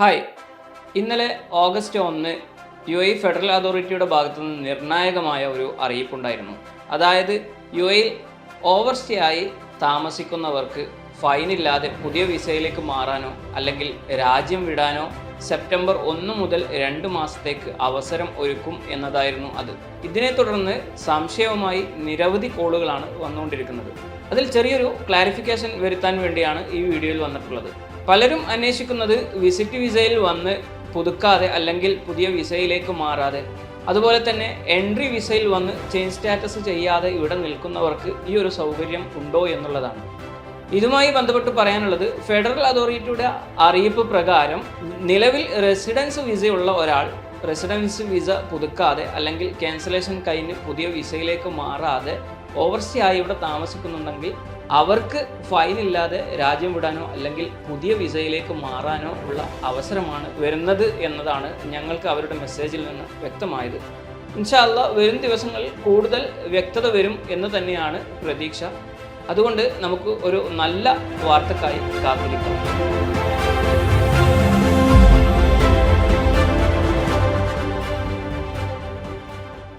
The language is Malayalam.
ഹായ്. ഇന്നലെ ഓഗസ്റ്റ് ഒന്ന് യു എ ഫെഡറൽ അതോറിറ്റിയുടെ ഭാഗത്തു നിന്ന് നിർണായകമായ ഒരു അറിയിപ്പുണ്ടായിരുന്നു. അതായത് യു എയിൽ ഓവർസ്റ്റേ ആയി താമസിക്കുന്നവർക്ക് ഫൈനില്ലാതെ പുതിയ വിസയിലേക്ക് മാറാനോ അല്ലെങ്കിൽ രാജ്യം വിടാനോ സെപ്റ്റംബർ ഒന്ന് മുതൽ രണ്ട് മാസത്തേക്ക് അവസരം ഒരുക്കും എന്നതായിരുന്നു അത്. ഇതിനെ തുടർന്ന് സംശയവുമായി നിരവധി കോളുകളാണ് വന്നുകൊണ്ടിരിക്കുന്നത്. അതിൽ ചെറിയൊരു ക്ലാരിഫിക്കേഷൻ വരുത്താൻ വേണ്ടിയാണ് ഈ വീഡിയോയിൽ വന്നിട്ടുള്ളത്. പലരും അന്വേഷിക്കുന്നത് വിസിറ്റ് വിസയിൽ വന്ന് പുതുക്കാതെ അല്ലെങ്കിൽ പുതിയ വിസയിലേക്ക് മാറാതെ. അതുപോലെ തന്നെ എൻട്രി വിസയിൽ വന്ന് ചേഞ്ച് സ്റ്റാറ്റസ് ചെയ്യാതെ ഇവിടെ നിൽക്കുന്നവർക്ക് ഈ ഒരു സൗകര്യം ഉണ്ടോ എന്നുള്ളതാണ്. ഇതുമായി ബന്ധപ്പെട്ട് പറയാനുള്ളത് ഫെഡറൽ അതോറിറ്റിയുടെ അറിയിപ്പ് പ്രകാരം നിലവിൽ റെസിഡൻസ് വിസയുള്ള ഒരാൾ റെസിഡൻസ് വിസ പുതുക്കാതെ അല്ലെങ്കിൽ ക്യാൻസലേഷൻ കഴിഞ്ഞ് പുതിയ വിസയിലേക്ക് മാറാതെ ഓവർസി ആയി ഇവിടെ താമസിക്കുന്നുണ്ടെങ്കിൽ അവർക്ക് ഫൈൻ ഇല്ലാതെ രാജ്യം വിടാനോ അല്ലെങ്കിൽ പുതിയ വിസയിലേക്ക് മാറാനോ ഉള്ള അവസരമാണ് വരുന്നത് എന്നതാണ് ഞങ്ങൾക്ക് അവരുടെ മെസ്സേജിൽ നിന്ന് വ്യക്തമായത്. ഇൻഷാല്ല വരും ദിവസങ്ങളിൽ കൂടുതൽ വ്യക്തത വരും എന്ന് തന്നെയാണ് പ്രതീക്ഷ. അതുകൊണ്ട് നമുക്ക് ഒരു നല്ല വാർത്തക്കായി കാത്തിരിക്കാം.